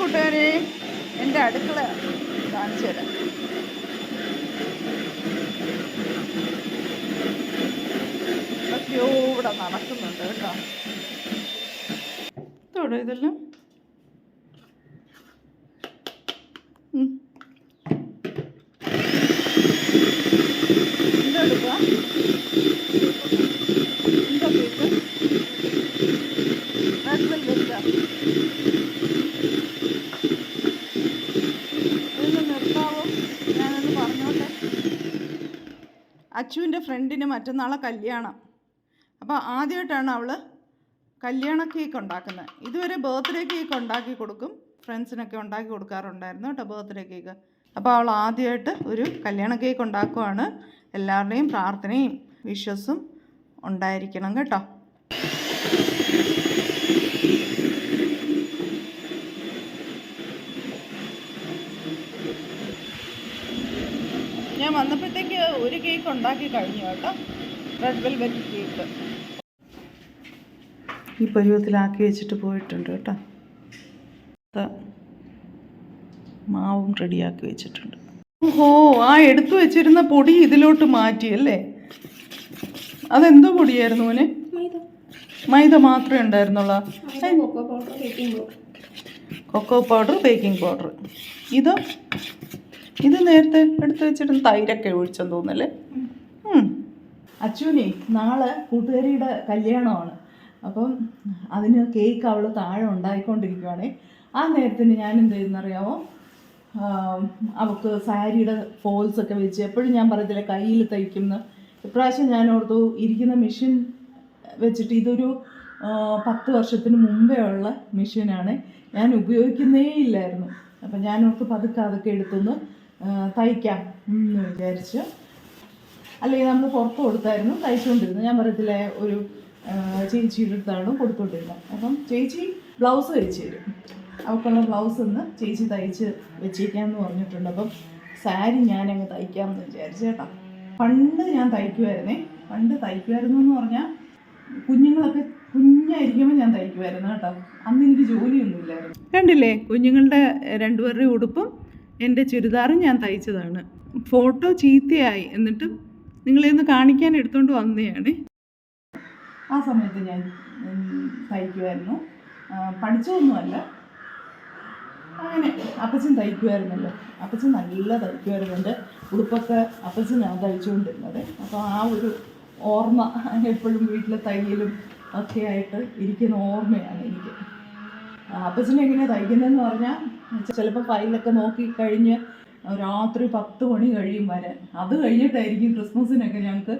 കൂട്ടുകാരെ എന്റെ അടുക്കള കാണിച്ചു തരാം. ഇതൊക്കെയോ ഇവിടെ നടക്കുന്നുണ്ട് കേട്ടോ. ഇതോടെ ഇതെല്ലാം. ഇതെടുക്കുക ഇതൊക്കെ ഇട്ട് വെൽവെറ്റാ ഇതൊന്ന് നിർത്താവോ ഞാനൊന്ന് പറഞ്ഞോട്ടെ അച്ചുവിന്റെ ഫ്രണ്ടിന് മറ്റന്നാളെ കല്യാണം. അപ്പോൾ ആദ്യമായിട്ടാണ് അവൾ കല്യാണ കേക്ക് ഉണ്ടാക്കുന്നത്. ഇതുവരെ ബർത്ത്ഡേ കേക്ക് ഉണ്ടാക്കി കൊടുക്കും. ഫ്രണ്ട്സിനൊക്കെ ഉണ്ടാക്കി കൊടുക്കാറുണ്ടായിരുന്നു കേട്ടോ ബർത്ത്ഡേ കേക്ക് അപ്പോൾ അവൾ ആദ്യമായിട്ട് ഒരു കല്യാണ കേക്ക് ഉണ്ടാക്കുവാണ്. എല്ലാവരുടെയും പ്രാർത്ഥനയും വിശ്വസും ഉണ്ടായിരിക്കണം കേട്ടോ ഞാൻ വന്നപ്പോഴത്തേക്ക് ഒരു കേക്ക് ഉണ്ടാക്കി കഴിഞ്ഞു കേട്ടോ. റെഡ് വെൽവെറ്റ് കേക്ക് ഈ പരുവത്തിലാക്കി വെച്ചിട്ട് പോയിട്ടുണ്ട് കേട്ടോ. മാവും റെഡിയാക്കി വെച്ചിട്ടുണ്ട്. ഓഹോ ആ എടുത്തു വെച്ചിരുന്ന പൊടി ഇതിലോട്ട് മാറ്റി അല്ലേ? അതെന്തോ പൊടിയായിരുന്നു മോനെ? മൈദ. മാത്രമേ ഉണ്ടായിരുന്നുള്ളൂ? Cocoa powder baking powder. ഇതോ ഇത് നേരത്തെ എടുത്തു വെച്ചിട്ട് തൈരൊക്കെ ഒഴിച്ചെന്ന് തോന്നല്ലേ. അച്ചുവിനെ നാളെ കൂട്ടുകാരിയുടെ കല്യാണമാണ്. അപ്പം അതിന് കേക്ക് അവൾ താഴെ ഉണ്ടായിക്കൊണ്ടിരിക്കുവാണേ. ആ നേരത്തിന് ഞാൻ എന്ത് ചെയ്യുന്നറിയാമോ അവൾക്ക് സാരിയുടെ ഫോൾസ് ഒക്കെ വെച്ച് എപ്പോഴും ഞാൻ പറയത്തില്ല കയ്യിൽ തയ്ക്കുന്ന. ഇപ്രാവശ്യം ഞാൻ ഓർത്തു ഇരിക്കുന്ന മെഷീൻ വെച്ചിട്ട് ഇതൊരു പത്ത് വർഷത്തിന് മുമ്പേ ഉള്ള മെഷീനാണ് ഞാൻ ഉപയോഗിക്കുന്നേ ഇല്ലായിരുന്നു. അപ്പം ഞാൻ ഓർത്ത് പതുക്കെ അതൊക്കെ എടുത്തൊന്ന് ആ, തയ്ക്കാം എന്ന് വിചാരിച്ചു. അല്ലെങ്കിൽ നമ്മൾ പുറത്ത് കൊടുത്തായിരുന്നു തയ്ച്ചുകൊണ്ടിരുന്നത്. ഞാൻ പറയത്തില്ലേ ഒരു ചേച്ചിയുടെ അടുത്താണ് കൊടുത്തുകൊണ്ടിരുന്നത് അപ്പം ചേച്ചി ബ്ലൗസ് തയ്ച്ച് തരും. അവൾക്കുള്ള ബ്ലൗസ് ഒന്ന് ചേച്ചി തയ്ച്ച് വെച്ചേക്കാമെന്ന് പറഞ്ഞിട്ടുണ്ട്. അപ്പം സാരി ഞാനങ്ങ് തയ്ക്കാമെന്ന് വിചാരിച്ചു കേട്ടോ. പണ്ട് ഞാൻ തയ്ക്കുമായിരുന്നേ പണ്ട് തയ്ക്കുമായിരുന്നു എന്ന് പറഞ്ഞാൽ കുഞ്ഞുങ്ങളൊക്കെ കുഞ്ഞായിരിക്കുമ്പോൾ ഞാൻ തയ്ക്കുമായിരുന്നു കേട്ടോ. അന്ന് എനിക്ക് ജോലിയൊന്നുമില്ലായിരുന്നു. കണ്ടില്ലേ കുഞ്ഞുങ്ങളുടെ രണ്ടുപേരുടെ ഉടുപ്പും എന്റെ ചുരിദാറും ഞാൻ തയ്ച്ചതാണ്. ഫോട്ടോ ചീത്തയായി എന്നിട്ട് നിങ്ങളെ ഒന്ന് കാണിക്കാൻ എടുത്തുകൊണ്ട് വന്നതാണ് ആ സമയത്ത് ഞാൻ തയ്ക്കുമായിരുന്നു പഠിച്ചതൊന്നുമല്ല. അങ്ങനെ അപ്പച്ചൻ തയ്ക്കുമായിരുന്നല്ലോ അപ്പച്ചൻ നല്ല തയ്ക്കുമായിരുന്നു എന്റെ ഉടുപ്പൊക്കെ അപ്പച്ചനാണ് തയ്ച്ചുകൊണ്ടിരുന്നത്. അപ്പോൾ ആ ഒരു ഓർമ്മ എപ്പോഴും വീട്ടിലെ തയ്യലും ഒക്കെ ആയിട്ട് ഇരിക്കുന്ന ഓർമ്മയാണ് എനിക്ക്. അപ്പച്ചൻ എങ്ങനെയാണ് തയ്ക്കുന്നതെന്ന് പറഞ്ഞാൽ ചിലപ്പോൾ ഫയലൊക്കെ നോക്കി കഴിഞ്ഞ് രാത്രി പത്ത് മണി കഴിയും വരെ. അത് കഴിഞ്ഞിട്ടായിരിക്കും ക്രിസ്മസിനൊക്കെ ഞങ്ങൾക്ക്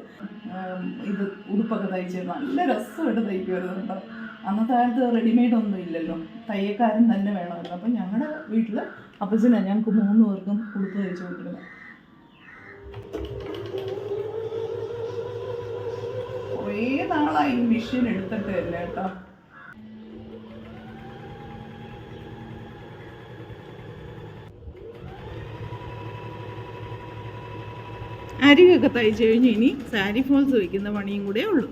ഇത് ഉടുപ്പൊക്കെ തയ്ച്ചത് നല്ല രസമായിട്ട് തയ്ക്കുമായിരുന്നു കേട്ടോ. അന്നത്തെ കാലത്ത് റെഡിമെയ്ഡ് ഒന്നും ഇല്ലല്ലോ. തയ്യക്കാരൻ തന്നെ വേണമല്ലോ അപ്പം ഞങ്ങളുടെ വീട്ടിൽ അപ്പച്ചനാണ് ഞങ്ങൾക്ക് മൂന്ന് പേർക്കും ഉടുപ്പ് തയ്ച്ചു കൊണ്ടിരുന്നത് കുറേ നാളായി മെഷീൻ എടുത്തിട്ട് കേട്ടോ. അരികൊക്കെ തയ്ച്ചു കഴിഞ്ഞ് ഇനി സാരി ഫോൾസ് വയ്ക്കുന്ന പണിയും കൂടെ ഉള്ളൂ.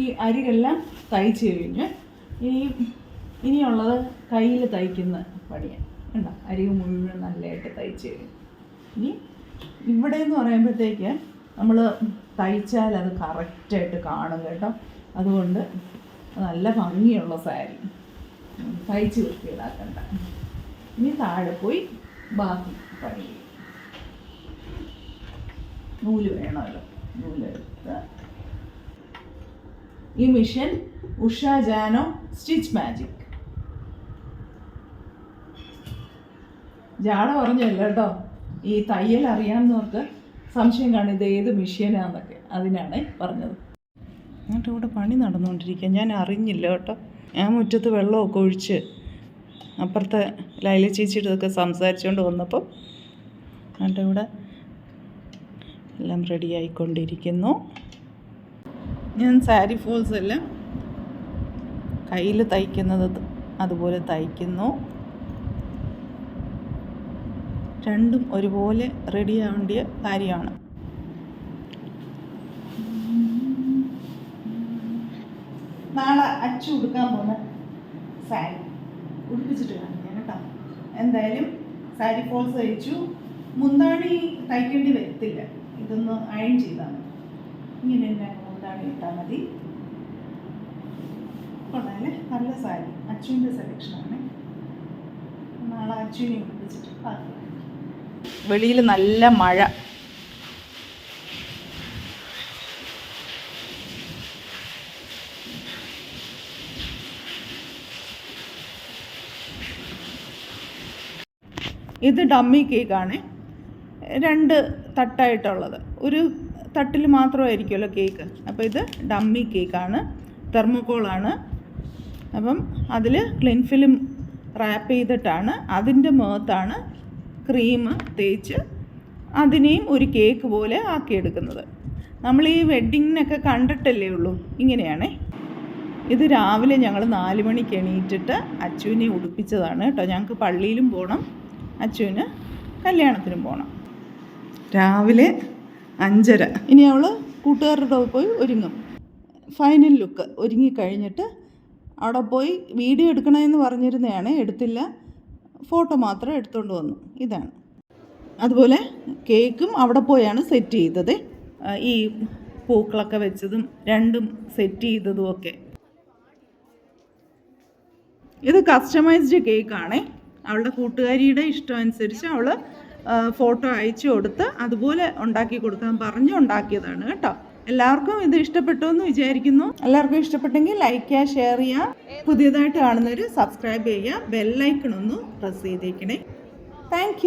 ഈ അരികെല്ലാം തയ്ച്ച് കഴിഞ്ഞ് ഇനി ഇനിയുള്ളത് കയ്യിൽ തയ്ക്കുന്ന പണിയാണ് കണ്ടോ? അരി മുഴുവൻ നല്ലതായിട്ട് തയ്ച്ച് കഴിഞ്ഞു. ഇനി ഇവിടെ എന്ന് പറയുമ്പോഴത്തേക്ക് നമ്മൾ തയ്ച്ചാൽ അത് കറക്റ്റായിട്ട് കാണും കേട്ടോ. അതുകൊണ്ട് നല്ല ഭംഗിയുള്ള സാരി. തയ്ച്ച് വൃത്തിയിടാക്കണ്ട ഇനി താഴെ പോയി ബാക്കി പണി. നൂൽ വേണമല്ലോ. നൂലെടുത്ത് ഈ machine Usha Janome stitch magic. ജാട പറഞ്ഞല്ല കേട്ടോ ഈ തയ്യൽ അറിയാവുന്നവർക്ക് സംശയം കാണും ഇത് ഏത് മെഷീനാന്നൊക്കെ അതിനാണ് പറഞ്ഞത്. എന്നിട്ട് ഇവിടെ പണി നടന്നുകൊണ്ടിരിക്കുക. ഞാൻ അറിഞ്ഞില്ല കേട്ടോ. ഞാൻ മുറ്റത്ത് വെള്ളമൊക്കെ ഒഴിച്ച് അപ്പുറത്തെ ലൈല ചേച്ചിയുടെതൊക്കെ സംസാരിച്ചുകൊണ്ട് വന്നപ്പോൾ എന്നിട്ട് ഇവിടെ എല്ലാം റെഡി ആയിക്കൊണ്ടിരിക്കുന്നു. ഞാൻ സാരി ഫോൾസ് എല്ലാം കയ്യിൽ തയ്ക്കുന്നത് അതുപോലെ തയ്ക്കുന്നു. രണ്ടും ഒരുപോലെ റെഡി ആവേണ്ടിയ കാര്യമാണ്. നാളെ അച്ചു ഉടുക്കാൻ പോകുന്ന സാരി ഉടുപ്പിച്ചിട്ട് കാണിക്കാം കേട്ടോ. എന്തായാലും സാരി ഫോൾസ് തയ്ച്ചു. മുന്താണി തയ്ക്കേണ്ടി വരത്തില്ല. ഇതൊന്ന് അയൺ ചെയ്താൽ മതി. ഇങ്ങനെ മുന്താണി ഇട്ടാൽ മതി. കൊള്ളാല്ലേ? നല്ല സാരി. അച്ചുവിന്റെ സെലക്ഷനാണ് നാളെ അച്ചുവിനെ പറഞ്ഞു വെളിയിൽ നല്ല മഴ. ഇത് ഡമ്മി കേക്കാണ് രണ്ട് തട്ടായിട്ടുള്ളത്. ഒരു തട്ടിൽ മാത്രമായിരിക്കുമല്ലോ കേക്ക്. അപ്പോൾ ഇത് ഡമ്മി കേക്കാണ് തെർമോക്കോളാണ്. അപ്പം അതിൽ ക്ലിൻ ഫിലിം റാപ്പ് ചെയ്തിട്ടാണ് അതിന്റെ മുഖത്താണ് ക്രീം തേച്ച് അതിനെയും ഒരു കേക്ക് പോലെ ആക്കിയെടുക്കുന്നത്. നമ്മൾ ഈ വെഡ്ഡിങ്ങിനൊക്കെ കണ്ടിട്ടല്ലേ ഉള്ളൂ ഇങ്ങനെയാണേ. ഇത് രാവിലെ ഞങ്ങൾ നാല് മണിക്ക് എണീറ്റിട്ട് അച്ചുവിനെ ഉടുപ്പിച്ചതാണ് കേട്ടോ. ഞങ്ങൾക്ക് പള്ളിയിലും പോകണം അച്ചുവിന് കല്യാണത്തിനും പോകണം. രാവിലെ അഞ്ചര. ഇനി അവൾ കൂട്ടുകാരുടെ പോയി ഒരുങ്ങും. ഫൈനൽ ലുക്ക് ഒരുങ്ങി കഴിഞ്ഞിട്ട് അവിടെ പോയി വീഡിയോ എടുക്കണമെന്ന് പറഞ്ഞിരുന്നതാണ് എടുത്തില്ല. ഫോട്ടോ മാത്രം എടുത്തുകൊണ്ട് വന്നു. ഇതാണ്. അതുപോലെ കേക്കും അവിടെ പോയാണ് സെറ്റ് ചെയ്തത്. ഈ പൂക്കളൊക്കെ വെച്ചതും രണ്ടും സെറ്റ് ചെയ്തതും ഒക്കെ. ഇത് കസ്റ്റമൈസ്ഡ് കേക്കാണേ അവളുടെ കൂട്ടുകാരിയുടെ ഇഷ്ടം അനുസരിച്ച് ഫോട്ടോ അയച്ചു കൊടുത്ത് അതുപോലെ ഉണ്ടാക്കി കൊടുക്കാൻ പറഞ്ഞു ഉണ്ടാക്കിയതാണ് കേട്ടോ. എല്ലാവർക്കും ഇത് ഇഷ്ടപ്പെട്ടു എന്ന് വിചാരിക്കുന്നു. എല്ലാവർക്കും ഇഷ്ടപ്പെട്ടെങ്കിൽ ലൈക്ക് ചെയ്യുക ഷെയർ ചെയ്യുക. പുതിയതായിട്ട് കാണുന്നവർ സബ്സ്ക്രൈബ് ചെയ്യുക ബെല്ലൈക്കൺ ഒന്ന് പ്രസ് ചെയ്തേക്കണേ. താങ്ക്